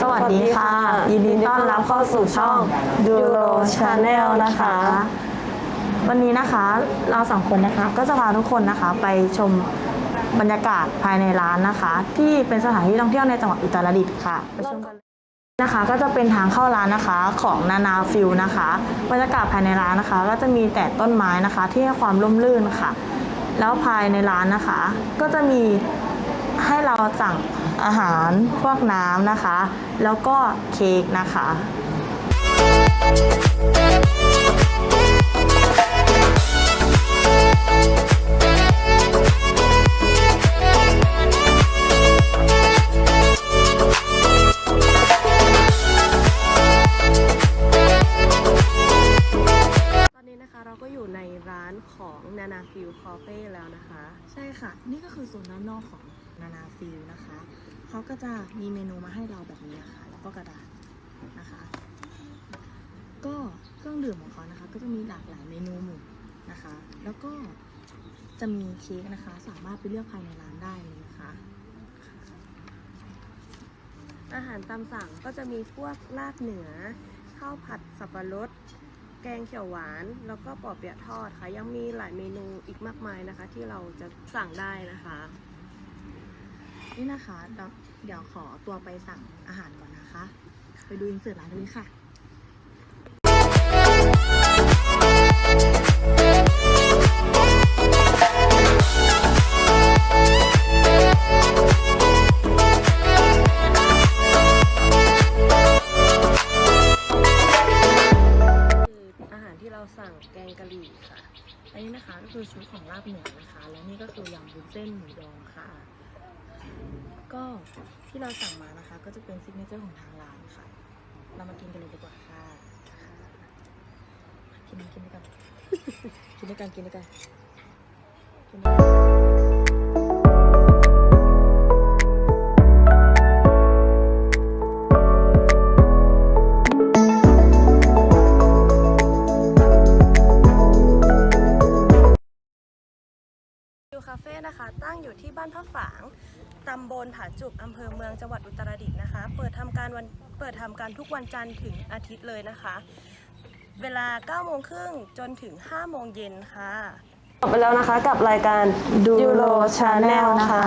สวัสดีค่ะ ยินดีต้อนรับเข้าสู่ช่อง Duro Channel นะคะ วันนี้นะคะเราสองคนนะคะ ก็จะพาทุกคนนะคะไปชมบรรยากาศภายในร้านนะคะ ที่เป็นสถานที่ท่องเที่ยวในจังหวัดอุตรดิตถ์ค่ะไปชมกันเลยนะคะก็จะเป็นทางเข้าร้านนะคะของนานาฟิลนะคะบรรยากาศภายในร้านนะคะ ก็จะมีแต่ต้นไม้นะคะที่ให้ความร่มรื่นค่ะ แล้วภายในร้านนะคะ ก็จะมี ให้เราสั่งอาหารพวกน้ำนะคะ แล้วก็เค้กนะคะตอนนี้นะคะเราก็อยู่ในร้านของนานาฟิลคอเฟ่แล้วนะคะ ใช่ค่ะ นี่ก็คือโซนด้านนอกของ นานาฟิลนะคะเขาก็จะมีเมนูมาให้เราแบบนี้นะคะ แล้วก็กระดาษนะคะ ก็เครื่องดื่มของเขานะคะ ก็จะมีหลากหลายเมนูหมู่นะคะ แล้วก็จะมีเค้กนะคะ สามารถไปเลือกภายในร้านได้เลยนะคะ อาหารตามสั่งก็จะมีพวกลาบเหนือข้าวผัดสับปะรดแกงเขียวหวานแล้วก็ปอเปี๊ยะทอดค่ะ ยังมีหลายเมนูอีกมากมายนะคะ ที่เราจะสั่งได้นะคะ นี่นะคะเดี๋ยวขอตัวไปสั่งอาหารก่อนนะคะ ไปดูอินเสิร์ตร้านนเลยค่ะคืออาหารที่เราสั่งแกงกะหรี่ค่ะ อันนี้นะคะก็คือชุดของลาบเหนือนะคะ และนี่ก็คือยำบุญเส้นหมูดองค่ะ ก็ที่เราสั่งมานะคะ ก็จะเป็นซิกเนเจอร์ของทางร้านค่ะ เรามากินกันเลยดีกว่าค่ะ กินกินด้วยกัน กินด้วยกันกินด้วยกันกินด้วยกันาเฟ่นะคะ ตั้งอยู่ที่บ้านพระฝางตำบลผาจุกอำเภอเมืองจังหวัดอุตรดิตถ์นะคะ เปิดทำการวันเปิดทำการทุกวันจันทร์ถึงอาทิตย์เลยนะคะ เวลา9โมงครึ่งจนถึง5โมงเย็นค่ะ จบไปแล้วนะคะกับรายการ ดูโลชาแนลนะคะ